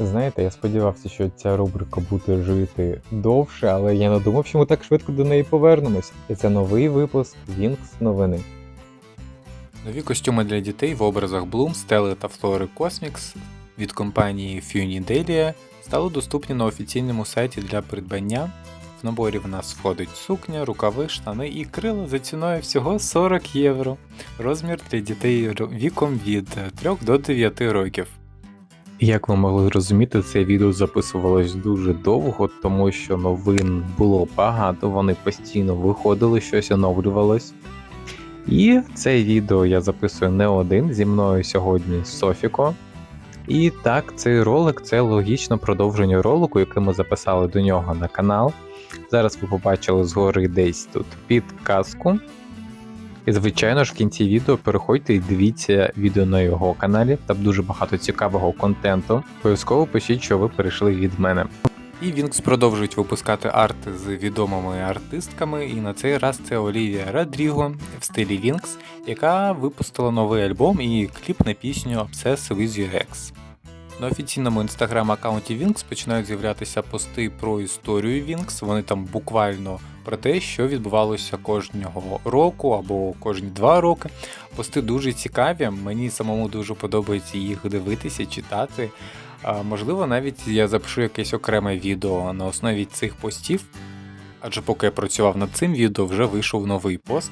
Знаєте, я сподівався, що ця рубрика буде жити довше, але я не думав, що ми так швидко до неї повернемось. І це новий випуск Вінкс новини. Нові костюми для дітей в образах Bloom, Стели та Флори Cosmix від компанії Funidelia стали доступні на офіційному сайті для придбання. В наборі в нас входить сукня, рукави, штани і крила за ціною всього 40 євро. Розмір для дітей віком від 3 до 9 років. Як ви могли зрозуміти, це відео записувалось дуже довго, тому що новин було багато, вони постійно виходили, щось оновлювалось. І це відео я записую не один зі мною сьогодні Софіко. І так, цей ролик це логічне продовження ролику, який ми записали до нього на канал. Зараз ви побачили згори десь тут підказку. І, звичайно ж, в кінці відео переходьте і дивіться відео на його каналі. Там дуже багато цікавого контенту. Обов'язково пишіть, що ви перейшли від мене. І Wings продовжують випускати арти з відомими артистками, і на цей раз це Олівія Родріго в стилі Wings, яка випустила новий альбом і кліп на пісню Obsess with Your Ex. На офіційному інстаграм-аккаунті Wings починають з'являтися пости про історію Wings, вони там буквально про те, що відбувалося кожного року або кожні два роки. Пости дуже цікаві, мені самому дуже подобається їх дивитися, читати. Можливо, навіть я запишу якесь окреме відео на основі цих постів, адже поки я працював над цим відео, вже вийшов новий пост.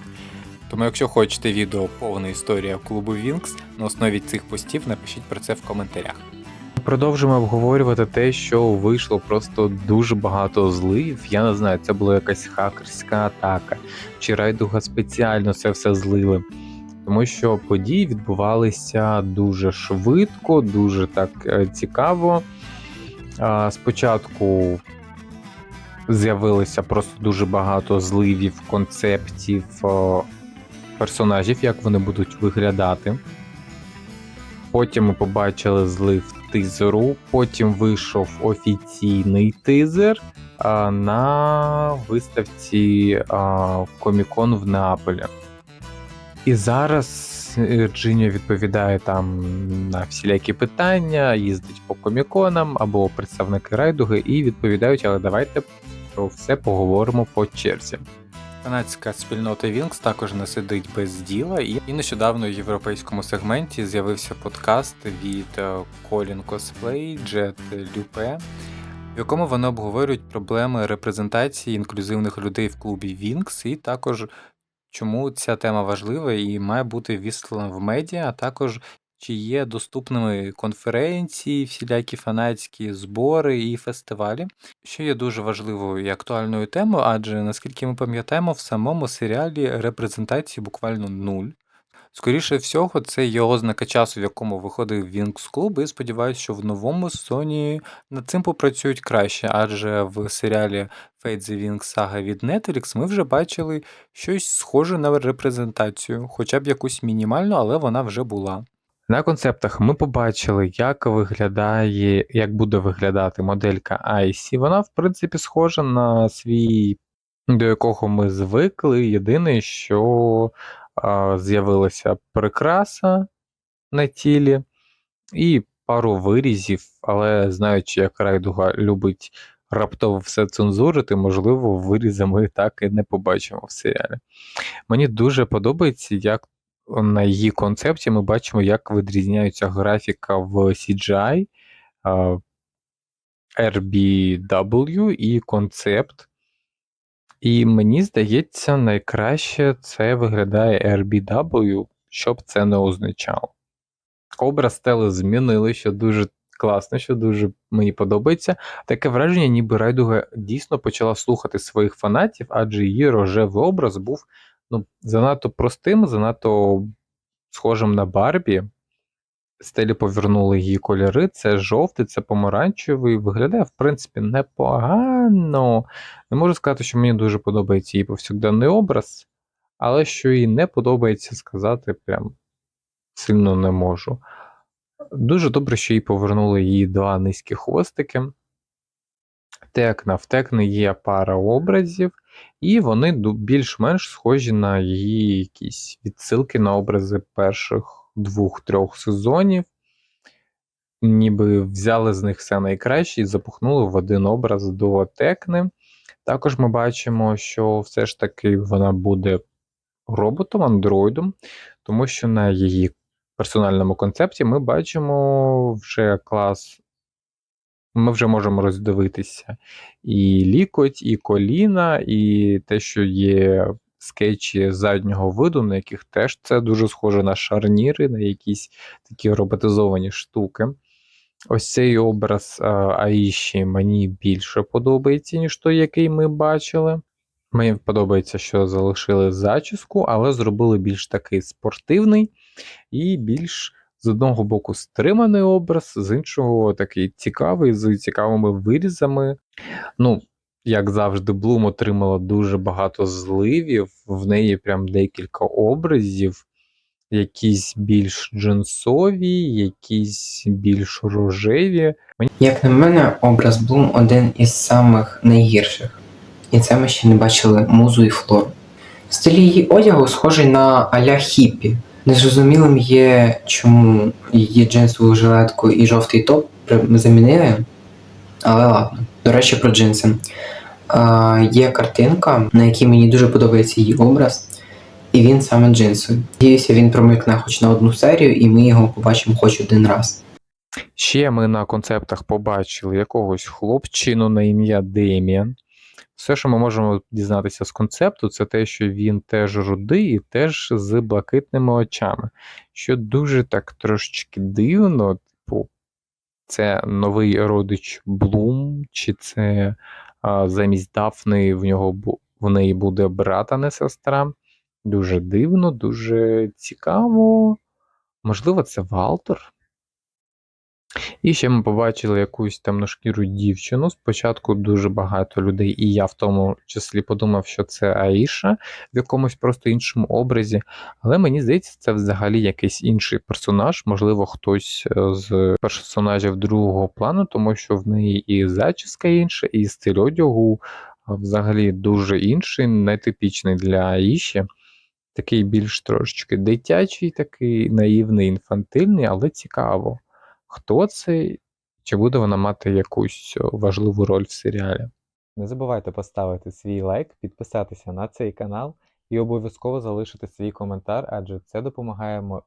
Тому, якщо хочете відео повна історія клубу Wings, на основі цих постів напишіть про це в коментарях. Продовжимо обговорювати те, що вийшло просто дуже багато злив. Я не знаю, це була якась хакерська атака, чи райдуга спеціально це все злили. Тому що події відбувалися дуже швидко, дуже так е, цікаво. Спочатку з'явилося просто дуже багато зливів, концептів, персонажів, як вони будуть виглядати. Потім ми побачили злив тизеру, потім вийшов офіційний тизер на виставці Комікон в Неаполі. І зараз Джиня відповідає там на всілякі питання, їздить по коміконам або представники райдуги і відповідають, але давайте про все поговоримо по черзі. Канадська спільнота Wings також не сидить без діла, і нещодавно в європейському сегменті з'явився подкаст від е, Colin Cosplay, Jet Lupe, в якому вони обговорюють проблеми репрезентації інклюзивних людей в клубі Wings, і також чому ця тема важлива і має бути вислана в медіа, а також чи є доступними конференції, всілякі фанатські збори і фестивалі, що є дуже важливою і актуальною темою, адже наскільки ми пам'ятаємо, в самому серіалі репрезентації буквально нуль. Скоріше всього, це є ознака часу, в якому виходив Wings Club, і сподіваюся, що в новому сезоні над цим попрацюють краще, адже в серіалі Fate the Wings Saga від Netflix ми вже бачили щось схоже на репрезентацію, хоча б якусь мінімальну, але вона вже була. На концептах ми побачили, як виглядає, як буде виглядати моделька IC. Вона, в принципі, схожа на свій, до якого ми звикли. Єдине, що з'явилася прикраса на тілі і пару вирізів, але знаючи, як Райдуга любить раптово все цензурити, можливо, вирізи ми так і не побачимо в серіалі. Мені дуже подобається, як на її концепті ми бачимо, як відрізняється графіка в CGI, RBW і концепт. І мені здається, найкраще це виглядає RBW, що б це не означало. Образ стели змінили, що дуже класно, що дуже мені подобається. Таке враження, ніби Райдуга дійсно почала слухати своїх фанатів, адже її рожевий образ був ну, занадто простим, занадто схожим на Барбі. Стелі повернули її кольори. Це жовтий, це помаранчевий. Виглядає, в принципі, непогано. Не можу сказати, що мені дуже подобається її повсякденний образ, але що їй не подобається сказати, прям сильно не можу. Дуже добре, що їй повернули її два низькі хвостики. Текна в Текни є пара образів, і вони більш-менш схожі на її якісь відсилки на образи перших двох-трьох сезонів. ніби взяли з них все найкраще і запухнули в один образ до Текни. Також ми бачимо, що все ж таки вона буде роботом, андроїдом, тому що на її персональному концепті ми бачимо вже клас. Ми вже можемо роздивитися і лікоть, і коліна, і те, що є скетчі заднього виду, на яких теж це дуже схоже на шарніри, на якісь такі роботизовані штуки. Ось цей образ Аїші мені більше подобається, ніж той, який ми бачили. Мені подобається, що залишили зачіску, але зробили більш такий спортивний і більш з одного боку стриманий образ, з іншого такий цікавий, з цікавими вирізами. Ну, як завжди, Блум отримала дуже багато зливів, в неї прям декілька образів, якісь більш джинсові, якісь більш рожеві. Як на мене, образ Блум один із самих найгірших. І це ми ще не бачили музу і флору. Стиль її одягу схожий на аля хіппі. Незрозумілим є, чому її джинсову жилетку і жовтий топ замінили. Але ладно. До речі, про джинси. А, є картинка, на якій мені дуже подобається її образ, і він саме джинсовий. Надіюся, він промикне хоч на одну серію, і ми його побачимо хоч один раз. Ще ми на концептах побачили якогось хлопчину на ім'я Деміан. Все, що ми можемо дізнатися з концепту, це те, що він теж рудий і теж з блакитними очами. Що дуже так трошечки дивно, типу, це новий родич Блум, чи це а, замість Дафни в нього в неї буде брат, а не сестра. Дуже дивно, дуже цікаво. Можливо, це Валтор. І ще ми побачили якусь темношкіру дівчину. Спочатку дуже багато людей, і я в тому числі подумав, що це Аїша в якомусь просто іншому образі. Але мені здається, це взагалі якийсь інший персонаж, можливо, хтось е, з персонажів другого плану, тому що в неї і зачіска інша, і стиль одягу взагалі дуже інший, нетипічний для Аїші. Такий більш трошечки дитячий, такий наївний, інфантильний, але цікаво хто це, чи буде вона мати якусь важливу роль в серіалі. Не забувайте поставити свій лайк, підписатися на цей канал і обов'язково залишити свій коментар, адже це допомагає, мо-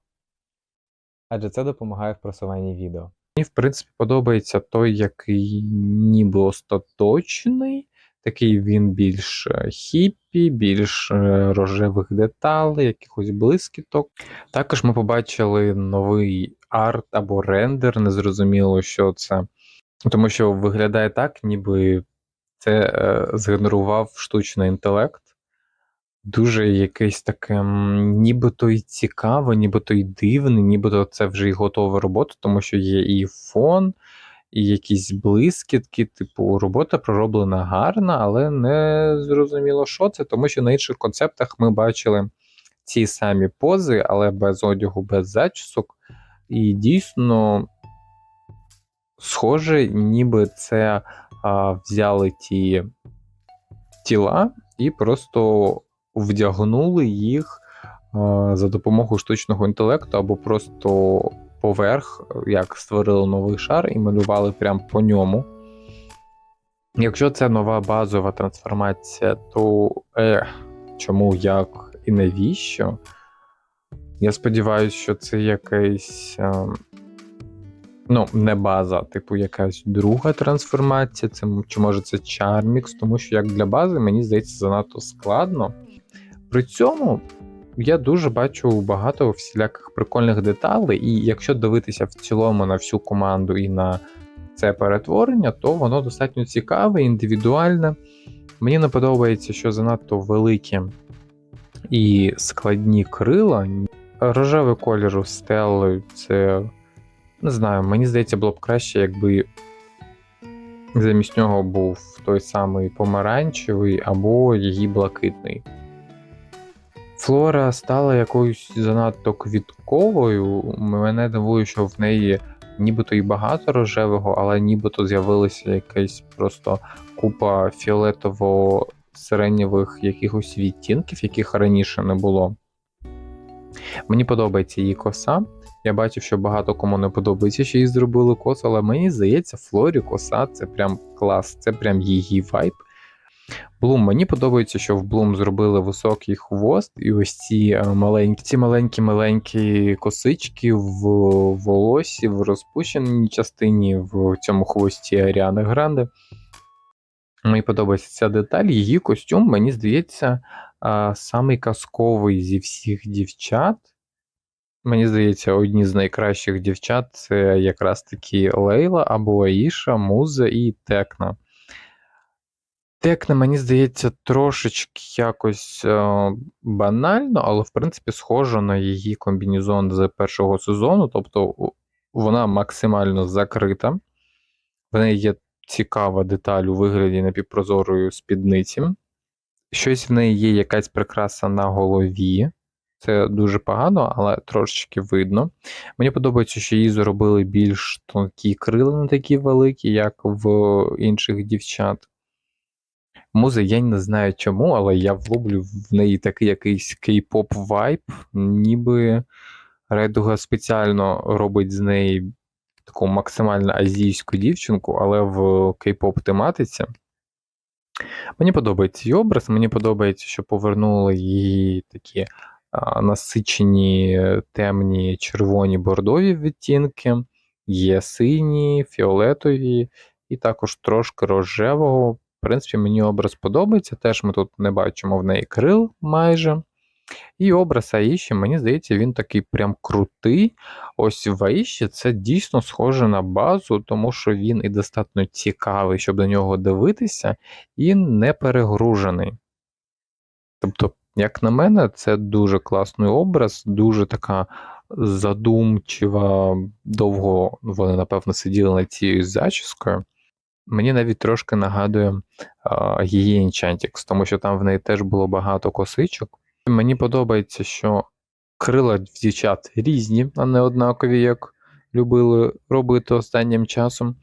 адже це допомагає в просуванні відео. Мені, в принципі, подобається той, який ніби остаточний. Такий він більш е, хіппі, більш е, рожевих деталей, якихось блискіток. Також ми побачили новий арт або рендер, незрозуміло, що це. Тому що виглядає так, ніби це е, згенерував штучний інтелект. Дуже якесь таке, нібито й цікаве, нібито й дивне, нібито це вже й готова робота, тому що є і фон, і якісь блискітки, типу, робота пророблена гарна, але не зрозуміло, що це, тому що на інших концептах ми бачили ці самі пози, але без одягу, без зачісок. І дійсно схоже, ніби це а, взяли ті тіла і просто вдягнули їх за допомогою штучного інтелекту або просто поверх, як створили новий шар і малювали прямо по ньому. Якщо це нова базова трансформація, то е, чому, як і навіщо? Я сподіваюся, що це якась. е, Ну, не база, типу якась друга трансформація, це, чи може це Charmix, тому що як для бази, мені здається, занадто складно. При цьому я дуже бачу багато всіляких прикольних деталей, і якщо дивитися в цілому на всю команду і на це перетворення, то воно достатньо цікаве, індивідуальне. Мені не подобається, що занадто великі і складні крила. Рожевий колір у Стелли це. Не знаю, мені здається, було б краще, якби замість нього був той самий помаранчевий або її блакитний. Флора стала якоюсь занадто квітковою. Мене дивує, що в неї нібито і багато рожевого, але нібито з'явилася якась просто купа фіолетово-сиренєвих якихось відтінків, яких раніше не було. Мені подобається її коса. Я бачив, що багато кому не подобається, що їй зробили косу, але мені здається, Флорі коса це прям клас, це прям її вайб. Блум, мені подобається, що в Блум зробили високий хвост, і ось ці е, маленькі, ці маленькі маленькі косички в волосі, в розпущеній частині в цьому хвості Аріани Гранде. Мені подобається ця деталь. Її костюм, мені здається, самий казковий зі всіх дівчат. Мені здається, одні з найкращих дівчат це якраз таки Лейла або Аїша, Муза і Текна. Текна, мені здається, трошечки якось е, банально, але в принципі схожа на її комбінезон з першого сезону. Тобто вона максимально закрита. В неї є цікава деталь у вигляді напівпрозорої спідниці. Щось в неї є якась прикраса на голові. Це дуже погано, але трошечки видно. Мені подобається, що їй зробили більш тонкі крила, не такі великі, як в інших дівчат. Муза, я не знаю чому, але я влоблю в неї такий якийсь кей-поп вайб, ніби Райдуга спеціально робить з неї таку максимально азійську дівчинку, але в кей-поп тематиці. Мені подобається її образ, мені подобається, що повернули її такі а, насичені темні червоні бордові відтінки, є сині, фіолетові і також трошки рожевого. В принципі, мені образ подобається. Теж ми тут не бачимо в неї крил майже. І образ Аїші, мені здається, він такий прям крутий. Ось в Аїші це дійсно схоже на базу, тому що він і достатньо цікавий, щоб до нього дивитися, і не перегружений. Тобто, як на мене, це дуже класний образ, дуже така задумчива, довго вони, напевно, сиділи над цією зачіскою. Мені навіть трошки нагадує її Enchantrix, тому що там в неї теж було багато косичок. Мені подобається, що крила дівчат різні, а не однакові, як любили робити останнім часом.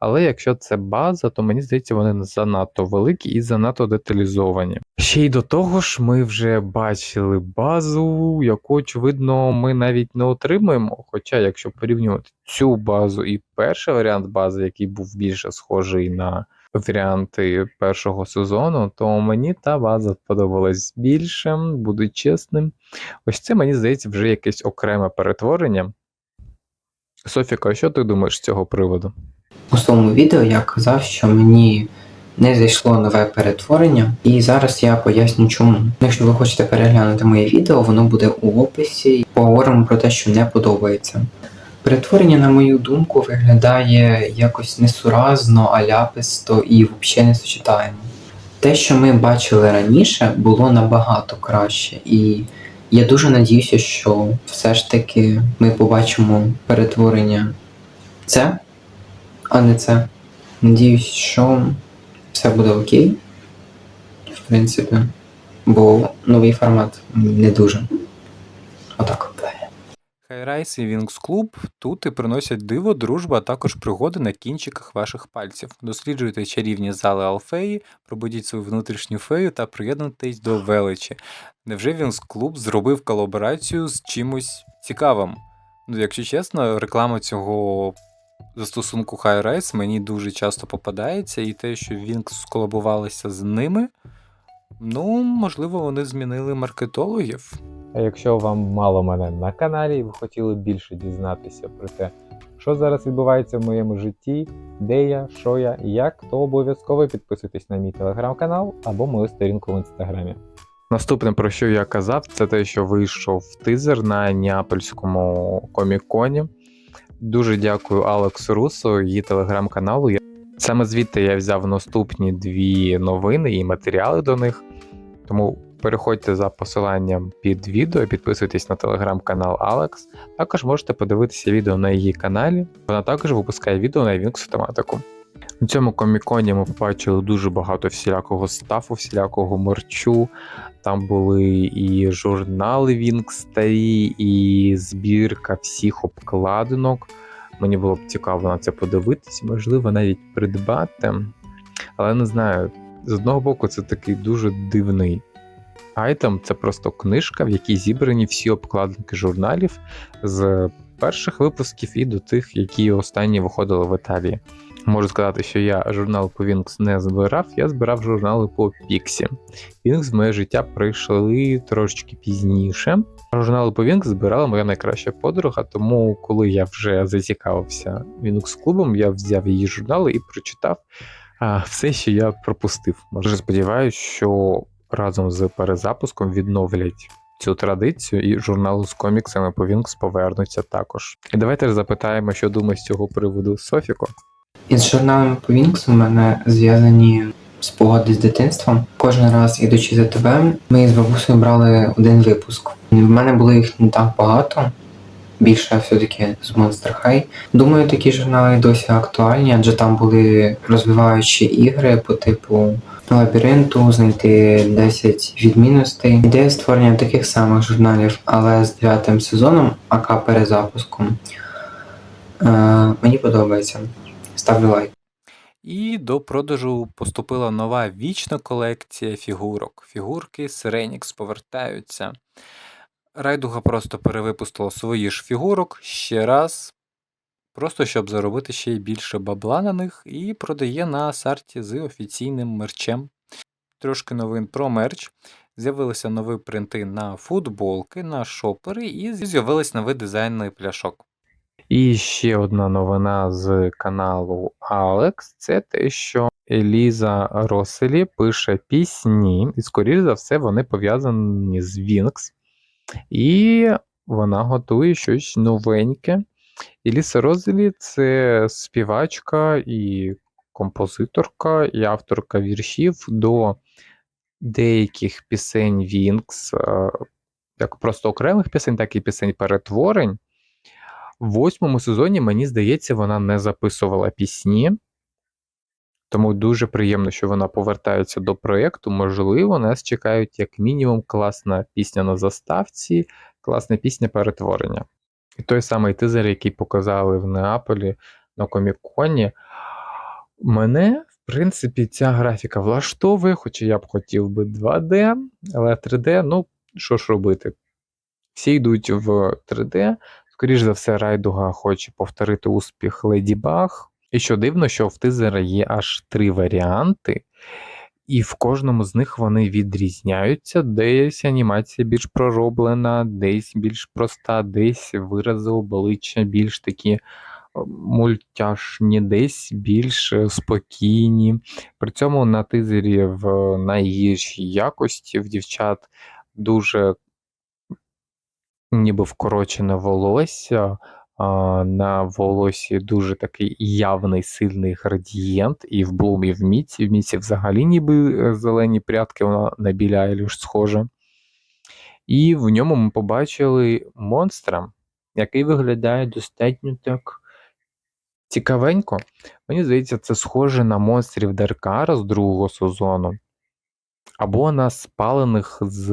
Але якщо це база, то мені здається, вони занадто великі і занадто деталізовані. Ще й до того ж, ми вже бачили базу, яку, очевидно, ми навіть не отримуємо. Хоча, якщо порівнювати цю базу і перший варіант бази, який був більше схожий на варіанти першого сезону, то мені та база сподобалась більше, буду чесним. Ось це, мені здається, вже якесь окреме перетворення. Софіка, що ти думаєш з цього приводу? У своєму відео я казав, що мені не зайшло нове перетворення, і зараз я поясню чому. Якщо ви хочете переглянути моє відео, воно буде у описі. Поговоримо про те, що не подобається. Перетворення, на мою думку, виглядає якось несуразно, аляписто і взагалі не сочетаємо. Те, що ми бачили раніше, було набагато краще, і я дуже надіюся, що все ж таки ми побачимо перетворення це, а не це. Надіюсь, що все буде окей. В принципі. Бо новий формат не дуже. Отак. Хайрайс і Вінкс Клуб тут і приносять диво, дружбу, а також пригоди на кінчиках ваших пальців. Досліджуйте чарівні зали Алфеї, пробудіть свою внутрішню фею та приєднуйтесь до величі. Невже Вінкс Клуб зробив колаборацію з чимось цікавим? Ну, якщо чесно, реклама цього застосунку Хайрайс мені дуже часто попадається, і те, що Вінкс сколабувалися з ними, ну, можливо, вони змінили маркетологів. А якщо вам мало мене на каналі і ви хотіли більше дізнатися про те, що зараз відбувається в моєму житті, де я, що я і як, то обов'язково підписуйтесь на мій телеграм-канал або мою сторінку в інстаграмі. Наступне, про що я казав, це те, що вийшов тизер на Неапольському коміконі. Дуже дякую Алексу Русу, її телеграм-каналу. Саме звідти я взяв наступні дві новини і матеріали до них. Тому переходьте за посиланням під відео, підписуйтесь на телеграм-канал Алекс. Також можете подивитися відео на її каналі. Вона також випускає відео на Вінкс тематику. На цьому коміконі ми побачили дуже багато всілякого стафу, всілякого мерчу. Там були і журнали Вінкс старі, і збірка всіх обкладинок. Мені було б цікаво на це подивитись, можливо, навіть придбати. Але не знаю, з одного боку, це такий дуже дивний айтем. Це просто книжка, в якій зібрані всі обкладинки журналів з перших випусків і до тих, які останні виходили в Італії. Можу сказати, що я журнал по Вінкс не збирав, я збирав журнали по Піксі. Вінкс в моє життя прийшли трошечки пізніше. Журнали по Вінкс збирала моя найкраща подруга, тому коли я вже зацікавився Вінкс клубом, я взяв її журнали і прочитав все, що я пропустив. Може, сподіваюся, що разом з перезапуском відновлять цю традицію, і журнали з коміксами по Вінкс повернуться також. І давайте ж запитаємо, що думає з цього приводу Софіко. Із журналами по Вінкс у мене зв'язані спогади з дитинством. Кожен раз, ідучи за тебе, ми з бабусею брали один випуск. В мене було їх не так багато. Більше все-таки з Monster High. Думаю, такі журнали досі актуальні, адже там були розвиваючі ігри по типу лабіринту, знайти 10 відмінностей. Ідея створення таких самих журналів, але з дев'ятим сезоном, АК перезапуском. Е, мені подобається. Ставлю лайк. І до продажу поступила нова вічна колекція фігурок. Фігурки Сиренікс повертаються. Райдуга просто перевипустила свої ж фігурок ще раз, просто щоб заробити ще більше бабла на них, і продає на старті з офіційним мерчем. Трошки новин про мерч. З'явилися нові принти на футболки, на шопери, і з'явились нові дизайни пляшок. І ще одна новина з каналу Алекс це те, що Еліза Роселі пише пісні, і, скоріш за все, вони пов'язані з Вінкс. І вона готує щось новеньке. Еліса Роселі це співачка і композиторка, і авторка віршів до деяких пісень Вінкс, е, як просто окремих пісень, так і пісень перетворень. В восьмому сезоні, мені здається, вона не записувала пісні, тому дуже приємно, що вона повертається до проєкту. Можливо, нас чекають як мінімум класна пісня на заставці, класна пісня перетворення. І той самий тизер, який показали в Неаполі на Коміконі. Мене, в принципі, ця графіка влаштовує, хоча я б хотів би 2D, але 3D, ну, що ж робити? Всі йдуть в 3D. Скоріш за все, Райдуга хоче повторити успіх Леді Баг. І що дивно, що в тизера є аж три варіанти, і в кожному з них вони відрізняються. Десь анімація більш пророблена, десь більш проста, десь вирази обличчя більш такі е, мультяшні, десь більш е, спокійні. При цьому на тизері в найгіршій якості в дівчат дуже ніби вкорочене волосся. На волосі дуже такий явний сильний градієнт, і в Блум, і в Міці. В Міці взагалі ніби е, зелені прядки, вона на Білі Айліш схожа. І в ньому ми побачили монстра, який виглядає достатньо так цікавенько. Мені здається, це схоже на монстрів Даркара з другого сезону. Або на спалених з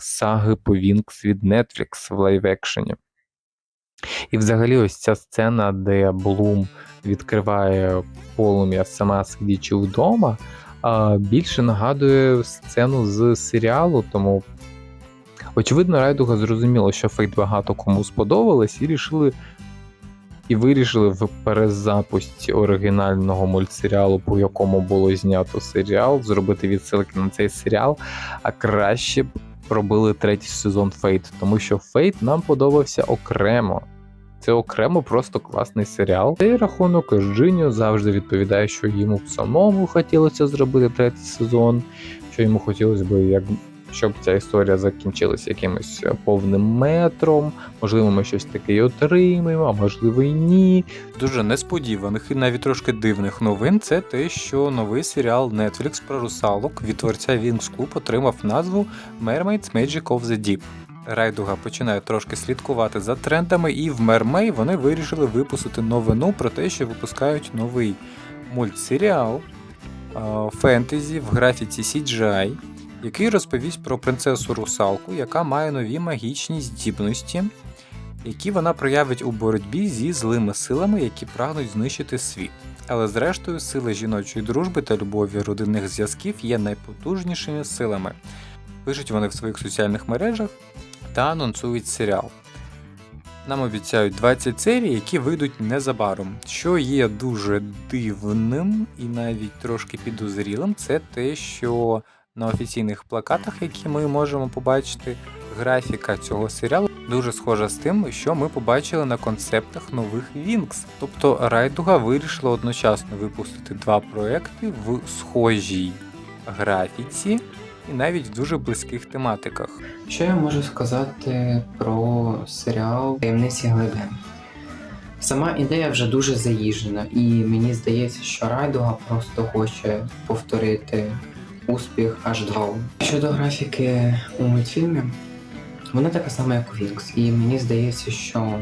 саги по Вінкс від Netflix в лайв-екшені. І взагалі, ось ця сцена, де Блум відкриває полум'я сама сидячи вдома, більше нагадує сцену з серіалу, тому очевидно, Райдуга зрозуміло, що фейт багато кому сподобалось, і рішили. І вирішили в перезапусті оригінального мультсеріалу, по якому було знято серіал, зробити відсилки на цей серіал, а краще б робили третій сезон Фейт, тому що Фейт нам подобався окремо. Це окремо просто класний серіал. Цей рахунок Джиніо завжди відповідає, що йому самому хотілося зробити третій сезон, що йому хотілося б, як щоб ця історія закінчилася якимось повним метром. Можливо, ми щось таке і отримаємо, а можливо і ні. Дуже несподіваних і навіть трошки дивних новин це те, що новий серіал Netflix про русалок від творця Wings Club отримав назву Mermaids Magic of the Deep. Райдуга починає трошки слідкувати за трендами, і в Мермей вони вирішили випустити новину про те, що випускають новий мультсеріал фентезі в графіці CGI, який розповість про принцесу русалку, яка має нові магічні здібності, які вона проявить у боротьбі зі злими силами, які прагнуть знищити світ. Але зрештою, сили жіночої дружби та любові родинних зв'язків є найпотужнішими силами. Пишуть вони в своїх соціальних мережах та анонсують серіал. Нам обіцяють 20 серій, які вийдуть незабаром. Що є дуже дивним і навіть трошки підозрілим, це те, що на офіційних плакатах, які ми можемо побачити, графіка цього серіалу дуже схожа з тим, що ми побачили на концептах нових Вінкс. Тобто Райдуга вирішила одночасно випустити два проекти в схожій графіці і навіть в дуже близьких тематиках. Що я можу сказати про серіал Таємниці глибин? Сама ідея вже дуже заїжджена, і мені здається, що Райдуга просто хоче повторити успіх H2O. Щодо графіки у мультфільмі, вона така сама, як у Вінкс, і мені здається, що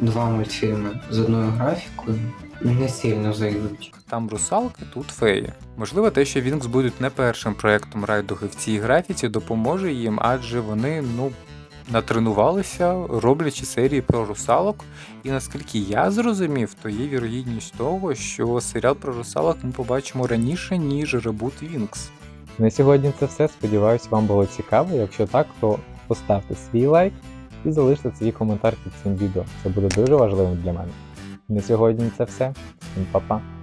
два мультфільми з одною графікою не сильно зайдуть. Там русалки, тут феї. Можливо, те, що Вінкс будуть не першим проектом райдуги в цій графіці, допоможе їм, адже вони ну натренувалися, роблячи серії про русалок. І наскільки я зрозумів, то є вірогідність того, що серіал про русалок ми побачимо раніше, ніж ребут Вінкс. На сьогодні це все. Сподіваюсь, вам було цікаво. Якщо так, то поставте свій лайк і залиште свій коментар під цим відео. Це буде дуже важливим для мене. На сьогодні це все. Всім па-па.